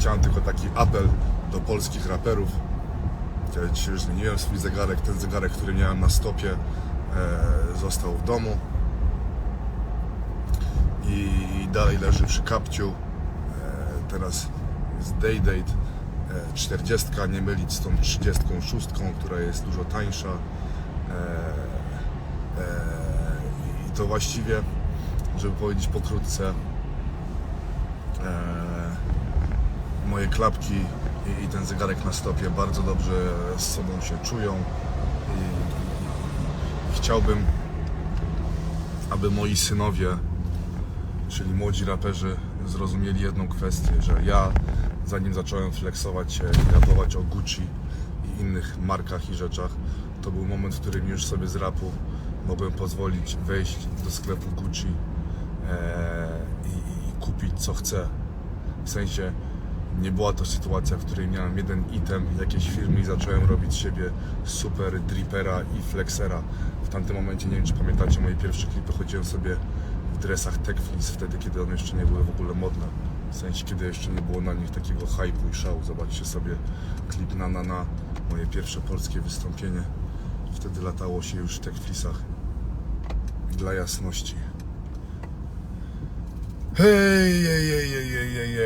chciałem tylko taki apel do polskich raperów. Ja dzisiaj już zmieniłem swój zegarek. Ten zegarek, który miałem na stopie, e, został w domu. I dalej leży przy kapciu. E, teraz jest day date. E, 40, nie mylić z tą 36, która jest dużo tańsza. E, e, I to właściwie, żeby powiedzieć pokrótce, e, moje klapki i, i ten zegarek na stopie bardzo dobrze z sobą się czują i, i, i chciałbym, aby moi synowie, czyli młodzi raperzy, zrozumieli jedną kwestię, że ja zanim zacząłem flexować się i rapować o Gucci i innych markach i rzeczach, to był moment, w którym już sobie z rapu mogłem pozwolić wejść do sklepu Gucci e, i, i kupić co chcę. W sensie nie była to sytuacja, w której miałem jeden item jakiejś firmy i zacząłem robić siebie super dripera i flexera. W tamtym momencie, nie wiem czy pamiętacie moje pierwsze klipy, chodziłem sobie w dresach Tech Fleece, wtedy kiedy one jeszcze nie były w ogóle modne. W sensie, kiedy jeszcze nie było na nich takiego hype'u i szału. Zobaczcie sobie klip na na na, moje pierwsze polskie wystąpienie. Wtedy latało się już w Tech Fleece'ach. Dla jasności. Hej, hej, hej, hej, hej, hej.